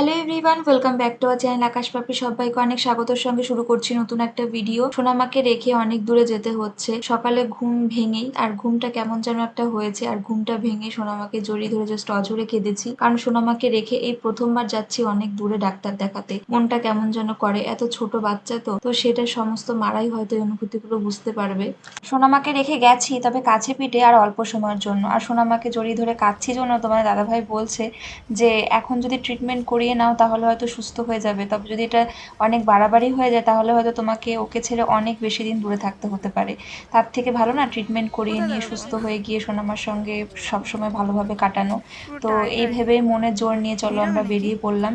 Hello everyone welcome back to our channel Akash Papi সবাইকে অনেক স্বাগতর সঙ্গে শুরু করছি নতুন একটা ভিডিও সোনামাকে রেখে অনেক দূরে যেতে হচ্ছে। সকালে ঘুম ভেঙেই, আর ঘুমটা কেমন যেন একটা হয়েছে, আর ঘুমটা ভেঙে সোনামাকে জড়িয়ে ধরে জাস্ট অজরে কেঁদেছি কারণ সোনামাকে রেখে এই প্রথমবার যাচ্ছি অনেক দূরে ডাক্তার দেখাতে। মনটা কেমন যেন করে, এত ছোট বাচ্চা তো তো সেটা সমস্ত মারাই হয়তো এই অনুভূতিগুলো বুঝতে পারবে। সোনামাকে রেখে গেছি, তবে কাছে পিঠে আর অল্প সময়ের জন্য। আর সোনামাকে জড়িয়ে ধরে কাঁদছি জন্য তোমার দাদাভাই বলছে যে, এখন যদি ট্রিটমেন্ট করিয়ে নাও তাহলে হয়তো সুস্থ হয়ে যাবে। তবে যদি এটা অনেক বাড়াবাড়ি হয়ে যায় তাহলে হয়তো তোমাকে ওকে ছেড়ে অনেক বেশি দিন দূরে থাকতে হতে পারে। তার থেকে ভালো না ট্রিটমেন্ট করিয়ে নিয়ে সুস্থ হয়ে গিয়ে সোনামার সঙ্গে সবসময় ভালোভাবে কাটানো। তো এই ভেবেই মনে জোর নিয়ে চলো আমরা বেরিয়ে পড়লাম।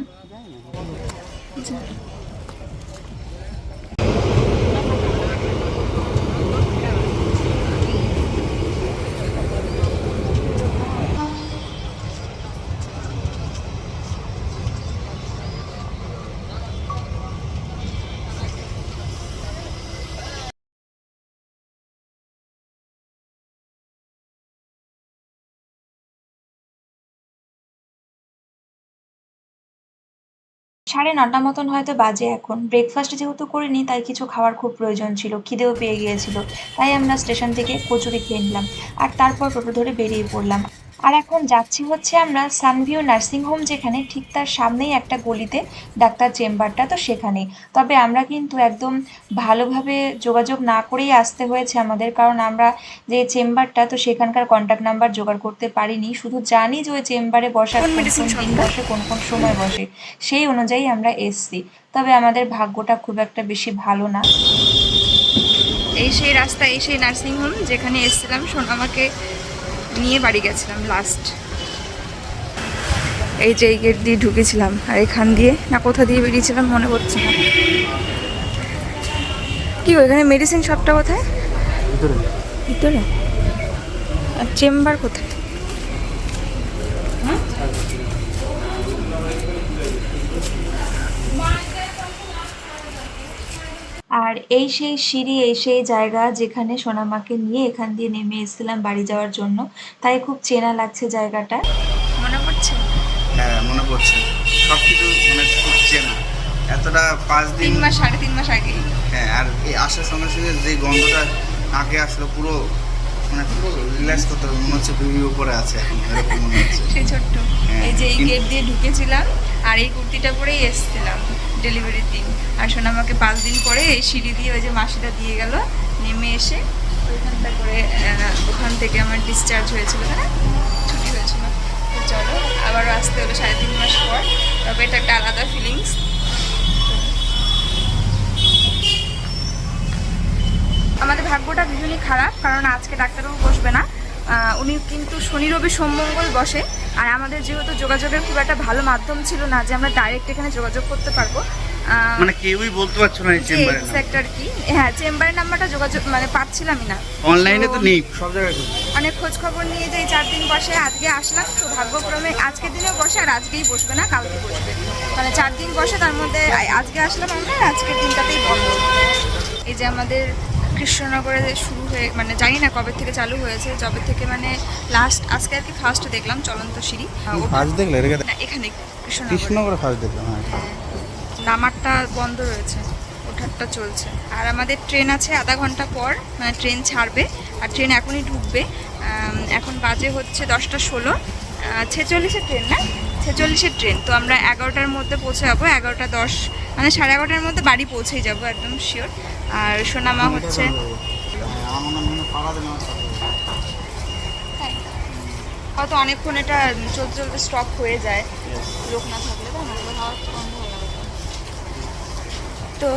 সাড়ে নটা মতন হয়তো বাজে এখন। ব্রেকফাস্ট যেহেতু করিনি, তাই কিছু খাওয়ার খুব প্রয়োজন ছিল, খিদেও পেয়ে গিয়েছিল। তাই আমরা স্টেশন থেকে কচুরি খেয়ে নিলাম। আর তারপর টোটো ধরে বেরিয়ে পড়লাম। আর এখন যাচ্ছি হচ্ছে আমরা সানভিউ নার্সিং হোম যেখানে ঠিক তার সামনেই একটা গলিতে ডাক্তার চেম্বারটা তো সেখানে তবে আমরা কিন্তু একদম ভালোভাবে যোগাযোগ না করেই আসতে হয়েছে আমাদের কারণ আমরা যে চেম্বারটা তো সেখানকার কন্ট্যাক্ট নাম্বার জোগাড় করতে পারিনি। শুধু জানি যে ওই চেম্বারে বসার কোন দিন বসে কোন কোন সময় বসে সেই অনুযায়ী আমরা এসছি। তবে আমাদের ভাগ্যটা খুব একটা বেশি ভালো না। এই সেই রাস্তা এই সেই নার্সিং হোম যেখানে এসেছিলাম সোনামাকে নিয়ে বাড়ি গেছিলাম লাস্ট এই যে এই গেট দিয়ে ঢুকেছিলাম আর এখান দিয়ে না কোথা দিয়ে বেরিয়েছিলাম মনে পড়ছে না। কি এখানে মেডিসিন শপটা কোথায়? ভিতরে। আর চেম্বার কোথায়? আর এই সেই সিঁড়ি এই সেই জায়গা যেখানে সোনামাকে নিয়ে এখান দিয়ে নেমে এসেছিলাম বাড়ি যাওয়ার জন্য। তাই খুব চেনা লাগছে জায়গাটা। মনে পড়ছে? হ্যাঁ মনে পড়ছে। সব কিছু মানে খুব চেনা। এতটা পাঁচ দিন তিন মাস সাড়ে তিন মাস আগে হ্যাঁ আর এই আসার সঙ্গে সঙ্গে যে গন্ধটা নাকে আসলো পুরো মানে পুরো রিল্যাক্স করতে হবে। মনে হচ্ছে বেবির উপরে আছে এখন এরকম মনে হচ্ছে। সেই ছোট্ট। হ্যাঁ, এই যে এই গেট দিয়ে ঢুকেছিলাম আর এই কুর্তিটা পরেই এসেছিলাম। ডেলিভারির দিন। আর আমাকে পাঁচ দিন পরে এই সিঁড়ি দিয়ে ওই যে মাসিটা দিয়ে গেল, নেমে এসে ওইখানটা করে ওখান থেকে আমার ডিসচার্জ হয়েছিল হ্যাঁ ছুটি হয়েছিল। তো চলো, আবারও আসতে হলো সাড়ে তিন মাস পর, তবে এটা একটা আলাদা ফিলিংস আমাদের ভাগ্যটা ভীষণই খারাপ, কারণ আজকে ডাক্তারবাবু বসবে না। উনি কিন্তু শনি রবি সোমমঙ্গল বসে। আর আমাদের যেহেতু যোগাযোগের খুব একটা ভালো মাধ্যম ছিল না যে আমরা ডাইরেক্ট এখানে যোগাযোগ করতে পারব মানে কেউই বলতে পারছ না এই চেম্বারে exact আর কি। হ্যাঁ চেম্বারের নাম্বারটা যোগাযোগ মানে পাচ্ছিলামই না। অনলাইনে তো নেই। সব জায়গায়। অনেক খোঁজ খবর নিয়ে যে এই চার দিন বসে আজকে আসলাম তো ভাগ্যক্রমে আজকের দিনেও বসে আর আজকেই বসবে না কালকে বসবে। মানে চার দিন বসে তার মধ্যে আজকে আসলাম আমরা আজকের দিনটাতেই বন্ধ। এই যে আমাদের কৃষ্ণনগরে শুরু হয়ে মানে জানি না কবে থেকে চালু হয়েছে যবে থেকে মানে লাস্ট আজকে আর কি ফার্স্ট দেখলাম চলন্ত সিঁড়ি। ফার্স্ট দেখলে? এখানে কৃষ্ণনগর। ফার্স্ট দেখলাম হ্যাঁ। নামারটা বন্ধ রয়েছে ওঠারটা চলছে। আর আমাদের ট্রেন আছে আধা ঘণ্টা পর মানে ট্রেন ছাড়বে আর ট্রেন এখনই ঢুকবে এখন বাজে হচ্ছে দশটা ষোলো। ছেচল্লিশের ট্রেন না? ছেচল্লিশের ট্রেন তো আমরা এগারোটার মধ্যে পৌঁছে যাব এগারোটা দশ মানে সাড়ে এগারোটার মধ্যে বাড়ি পৌঁছেই যাব একদম শিওর আর সোনামা হচ্ছে হয়তো অনেকক্ষণ এটা চলতে চলতে স্টপ হয়ে যায়। লোক না থাকলে তো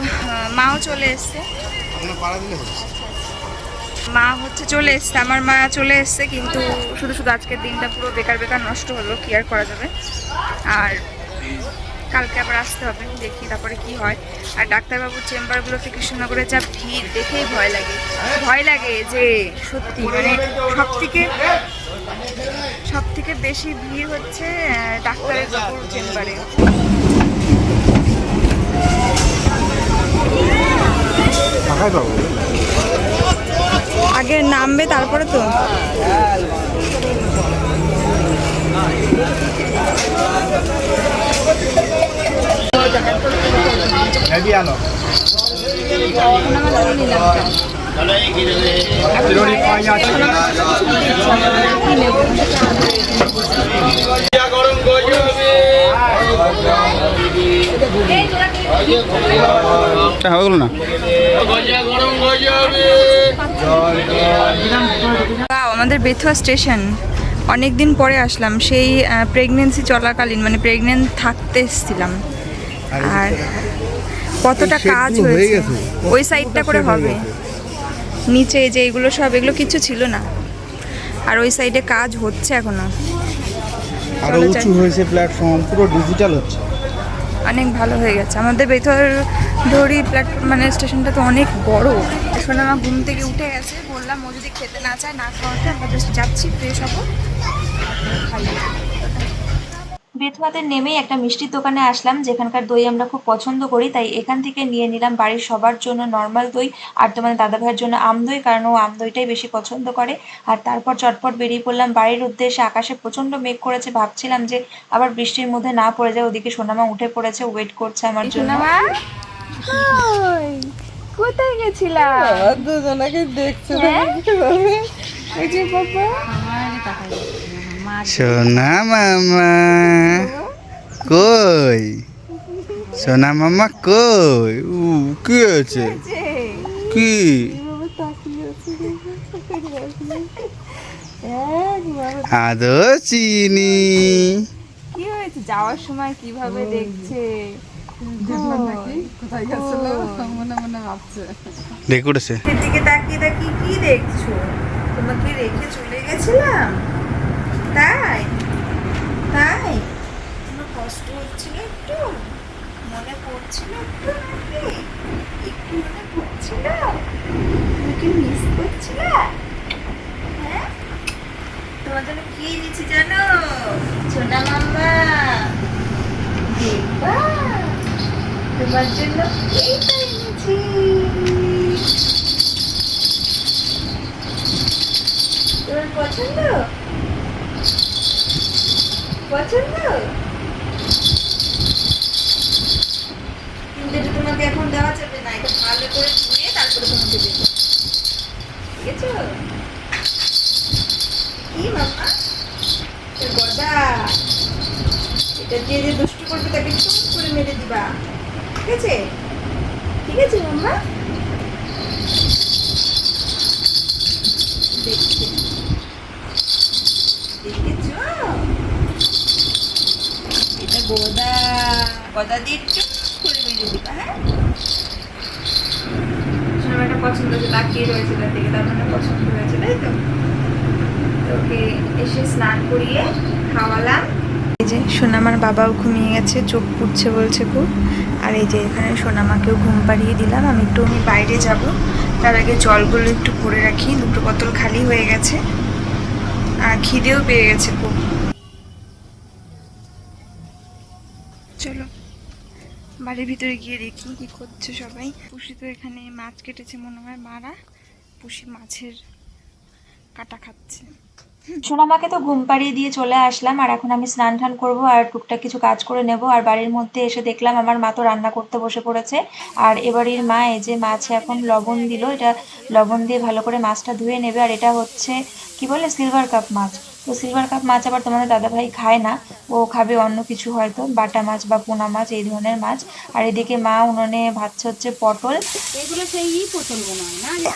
মাও চলে এসছে। মা হচ্ছে চলে এসছে। আমার মা চলে এসছে, কিন্তু শুধু শুধু আজকের দিনটা পুরো বেকার বেকার নষ্ট হলো, কি আর করা যাবে? আর কালকে আবার আসতে হবে দেখি তারপরে কি হয়। আর ডাক্তারবাবুর চেম্বারগুলোতে কৃষ্ণনগরে যা ভিড় দেখেই ভয় লাগে। ভয় লাগে যে সত্যি মানে সব থেকে সব থেকে বেশি ভিড় হচ্ছে ডাক্তারের বাবুর চেম্বারে। আগে নামবে তারপরে তো। হবে না? আমাদের বেথুয়া স্টেশন। অনেক দিন পরে আসলাম সেই প্রেগনেন্সি চলাকালীন মানে প্রেগনেন্ট থাকতে এসেছিলাম। আর কতটা কাজ হয়েছে। ওই সাইডটা করে হবে। নিচে যে এগুলো সব এগুলো কিছু ছিল না। আর ওই সাইডে কাজ হচ্ছে এখনও। আরও উঁচু হয়েছে প্ল্যাটফর্ম পুরো ডিজিটাল হচ্ছে। অনেক ভালো হয়ে গেছে। আমাদের বেথর ধরি প্ল্যাটফর্ম মানে স্টেশনটা তো অনেক বড়। এখন আমার ঘুম থেকে উঠে গেছে বললাম ও যদি খেতে না চায় না খাওয়াতে আমরা জাস্ট যাচ্ছি ফ্রেশ হব। খাই বেথুয়াতে নেমেই একটা মিষ্টির দোকানে আসলাম যেখানকার দই আমরা খুব পছন্দ করি তাই এখান থেকে নিয়ে নিলাম বাড়ির সবার জন্য নর্মাল দই আর তোমাদের দাদা ভাইয়ের জন্য আম দই কারণ ও আম দইটাই বেশি পছন্দ করে। আর তারপর চটপট বেরিয়ে পড়লাম বাড়ির উদ্দেশ্যে আকাশে প্রচণ্ড মেঘ করেছে ভাবছিলাম যে আবার বৃষ্টির মধ্যে না পড়ে যায় ওদিকে সোনামা উঠে পড়েছে ওয়েট করছে আমার জন্য। কোথায় গেছিলাম? দুজনাকে দেখছে ওই যে বাবা। সোনা মামা কই? সোনা মামা কই? উ কি আছে কি? আদো চিনি। কি হয়েছে? যাওয়ার সময় কীভাবে দেখছে? মনে মনে দিকে তাকিয়ে তাকিয়ে কি দেখছ? তোমাকে রেখে চলে গেছিলাম? তাই? তাই? কোনো কষ্ট হচ্ছিল একটু? মনে পড়ছিল একটু নাকি? একটু মনে পড়ছিল তোমাকে মিস করছিল হ্যাঁ? তোমার জন্য কি এনেছি জানো? সোনা মাম্মা। দেখবা তোমার জন্য এইটা তোমার পছন্দ? পছন্দ? কিন্তু এটা তোমাকে এখন দেওয়া যাবে না, এটা ভালো করে ধুয়ে তারপরে তোমাকে দেবো। ঠিক আছে কি মামা গদা এটা দিয়ে যে দুষ্টু করবে তাকে চুপ করে মেরে দিবা। ঠিক আছে? ঠিক আছে মাম্মা? গোদা দিয়ে একটু করে মেরে দিবা হ্যাঁ? সোনামাটা পছন্দ হয়েছে তাকিয়ে রয়েছে তার দিকে তার মানে পছন্দ হয়েছে তাই তো? তো ওকে এসে স্নান করিয়ে খাওয়ালাম। এই যে সোনামার বাবাও ঘুমিয়ে গেছে চোখ পুড়ছে বলছে খুব। আর এই যে এখানে সোনামাকেও ঘুম পাড়িয়ে দিলাম আমি একটু আমি বাইরে যাব। তার আগে জলগুলো একটু ভরে রাখি দুটো বোতল খালি হয়ে গেছে। আর খিদেও পেয়ে গেছে খুব। বাড়ির ভিতরে গিয়ে দেখি কি করছে সবাই। পুষি তো এখানে মাছ কেটেছে মনে হয়, মারা। পুষি মাছের কাটা খাচ্ছে। সোনামাকে তো ঘুম পাড়িয়ে দিয়ে চলে আসলাম, আর এখন আমি স্নান টান করব আর টুকটাক কিছু কাজ করে নেব। আর বাড়ির মধ্যে এসে দেখলাম আমার মা তো রান্না করতে বসে পড়েছে। আর এবাড়ির মা, এই যে মাছে এখন লবণ দিল, এটা লবণ দিয়ে ভালো করে মাছটা ধুয়ে নেবে। আর এটা হচ্ছে, কি বলে সিলভার কাপ মাছ। তো সিলভার কাপ মাছ আবার তোমাদের দাদাভাই খায় না। ও খাবে অন্য কিছু হয়তো বাটা মাছ বা পোনা মাছ এই ধরনের মাছ। আর এদিকে মা উনুনে ভাজছে হচ্ছে পটল। এগুলো সেই পটল হয় না? যে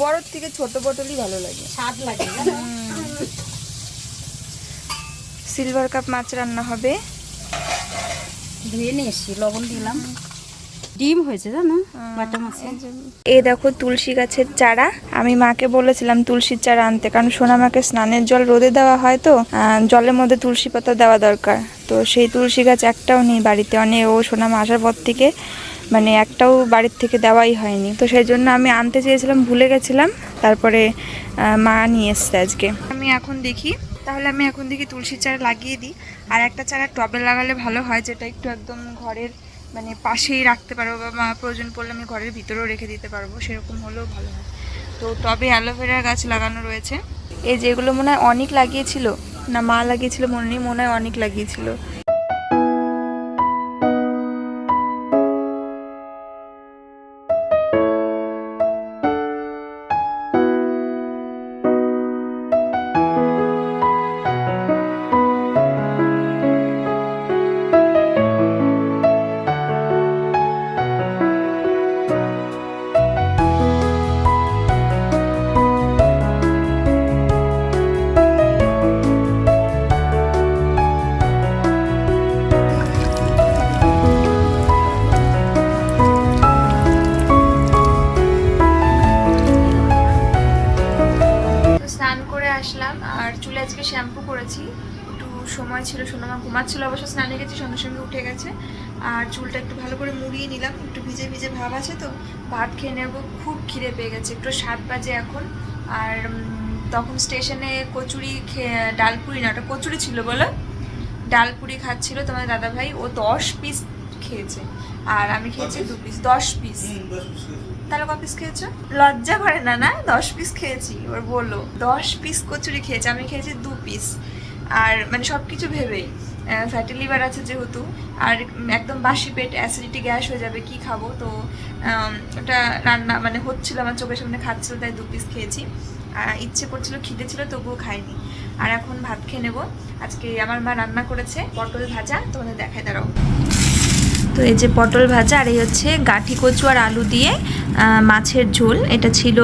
বড়র থেকে ছোট পটলই ভালো লাগে। স্বাদ লাগে? সিলভার কাপ মাছ রান্না হবে। ধুয়ে নিয়ে এসছি লবণ দিলাম। ডিম হয়েছে জানো? বাটা মাছে এই দেখো তুলসী গাছের চারা। আমি মাকে বলেছিলাম তুলসীর চারা আনতে কারণ সোনামাকে স্নানের জল রোদে দেওয়া হয় তো জলের মধ্যে তুলসী পাতা দেওয়া দরকার। তো সেই তুলসী গাছ একটাও নেই বাড়িতে অনেক ও সোনামা আসার পর থেকে মানে একটাও বাড়ির থেকে দেওয়াই হয়নি। তো সেই জন্য আমি আনতে চেয়েছিলাম ভুলে গেছিলাম। তারপরে মা নিয়ে এসছে আজকে। আমি এখন দেখি তাহলে আমি এখন দেখি তুলসীর চারা লাগিয়ে দিই। আর একটা চারা টবে লাগালে ভালো হয় যেটা একটু একদম ঘরের মানে পাশেই রাখতে পারব বা প্রয়োজন পড়লে আমি ঘরের ভিতরেও রেখে দিতে পারব, সেরকম হলেও ভালো হয়। তো তবে অ্যালোভেরার গাছ লাগানো রয়েছে। এই যেগুলো মনে হয় অনেক লাগিয়েছিল, না মা লাগিয়েছিল মনে নেই, মনে হয় অনেক লাগিয়েছিল। ঘুমাচ্ছিল অবশ্য স্নানে গেছি সঙ্গে সঙ্গে উঠে গেছে। আর চুলটা একটু ভালো করে মুড়িয়ে নিলাম একটু ভিজে ভিজে ভাব আছে তো ভাত খেয়ে নেব খুব খিদে পেয়ে গেছে একটু সাত বাজে এখন। আর তখন স্টেশনে কচুরি খেয়ে ডালপুরি না ওটা কচুরি ছিল বলো? ডালপুরি খাচ্ছিল তোমার দাদা ভাই ও দশ পিস খেয়েছে। আর আমি খেয়েছি দু পিস দশ পিস তাহলে ক পিস খেয়েছো? লজ্জা করে না না? দশ পিস খেয়েছি ওর বলল দশ পিস কচুরি খেয়েছে আমি খেয়েছি দু পিস আর মানে সব কিছু ভেবেই। ফ্যাটি লিভার আছে যেহেতু, আর একদম বাসি পেট অ্যাসিডিটি গ্যাস হয়ে যাবে, কি খাব? তো ওটা রান্না মানে হচ্ছিল আমার চোখের সামনে, খাচ্ছিল, তাই দু পিস খেয়েছি। ইচ্ছে করছিল, খিদে ছিল, তবুও খাইনি। আর এখন ভাত খেয়ে নেব। আজকে আমার মা রান্না করেছে পটল ভাজা, তোমাদের দেখায়, দাঁড়াও। তো এই যে পটল ভাজা, আর এই হচ্ছে গাঠি কচু আর আলু দিয়ে মাছের ঝোল। এটা ছিল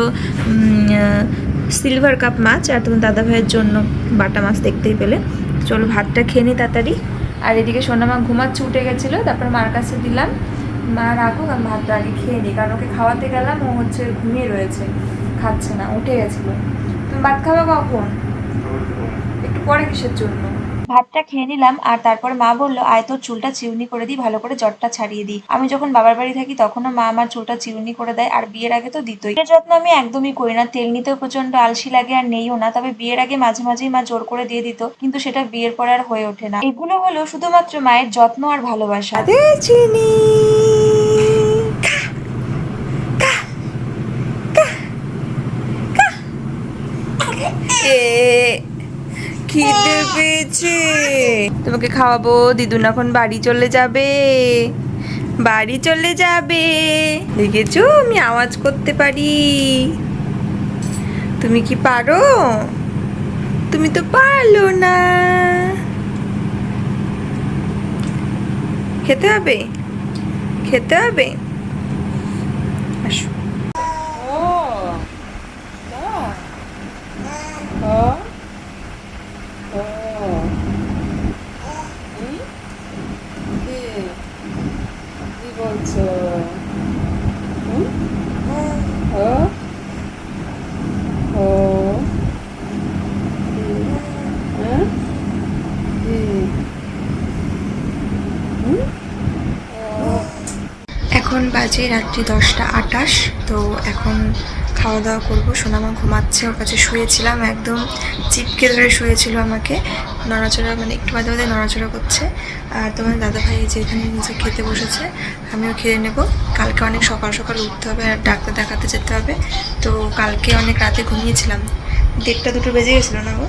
সিলভার কাপ মাছ, আর তোমার দাদা ভাইয়ের জন্য বাটা মাছ দেখতেই পেলে। চলো ভাতটা খেয়ে নিই তাড়াতাড়ি। আর এদিকে সোনামা ঘুমাচ্ছে, উঠে গেছিল, তারপর মার কাছে দিলাম। মা রাখুক, আমি ভাতটা আগে খেয়ে নিই কারণ ওকে খাওয়াতে গেলাম, ও হচ্ছে ঘুমিয়ে রয়েছে, খাচ্ছে না, উঠে গেছিল। তুমি ভাত খাবে কখন? একটু পরে কিসের জন্য? ভাতটা খেয়ে নিলাম, আর তারপর মা বলল, আয় তোর চুলটা চিউনি করে দিই, ভালো করে জটটা ছাড়িয়ে দিই। আমি যখন বাবার বাড়ি থাকি, তখনও মা আমার চুলটা চিউনি করে দেয়, আর বিয়ের আগে তো দিতই। এর যত্ন আমি একদমই করি না, তেল নিতেও প্রচণ্ড আলসি লাগে আর নেইও না, তবে বিয়ের আগে মাঝে মাঝেই মা জোর করে দিয়ে দিত, কিন্তু সেটা বিয়ের পর আর হয়ে ওঠে না। এগুলো হলো শুধুমাত্র মায়ের যত্ন আর ভালোবাসা। চিনি। খিদে পেয়েছে। তোমাকে খাওয়াবো দিদুন এখন বাড়ি চলে যাবে। বাড়ি চলে যাবে। দেখেছ? আমি আওয়াজ করতে পারি। তুমি কি পারো? তুমি তো পারল না। খেতে হবে? খেতে হবে আসো কি বলছো হুম? ও? ও? কি? হ্যাঁ? কি? হুম? ও? এখন বাজে রাত্রি দশটা আটাশ, তো এখন খাওয়া দাওয়া করব। সোনামা ঘুমাচ্ছে, ওর কাছে শুয়েছিলাম, একদম চিপকে ধরে শুয়েছিল আমাকে। নড়াচড়া মানে একটু মাঝে মাঝে নড়াচড়া করছে। আর তোমার দাদাভাই যে এখানে নিচে খেতে বসেছে, আমিও খেয়ে নেব। কালকে অনেক সকাল সকাল উঠতে হবে আর ডাক্তার দেখাতে যেতে হবে। তো কালকে অনেক রাতে ঘুমিয়েছিলাম। দেড়টা দুটো বেজে গেছিল না গো?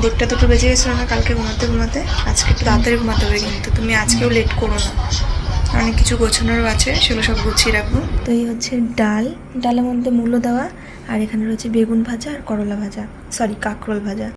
দেড়টা দুটো বেজে গেছিল না কালকে ঘুমাতে ঘুমাতে? আজকে একটু তাড়াতাড়ি ঘুমাতে হবে কিন্তু, তুমি আজকেও লেট করো না। অনেক কিছু গোছানোরও আছে, সেগুলো সব গুছিয়ে রাখব। তো এই হচ্ছে ডাল। ডালের মধ্যে মূল্য দেওয়া, আর এখানে রয়েছে বেগুন ভাজা আর করলা ভাজা। সরি কাঁকরোল ভাজা।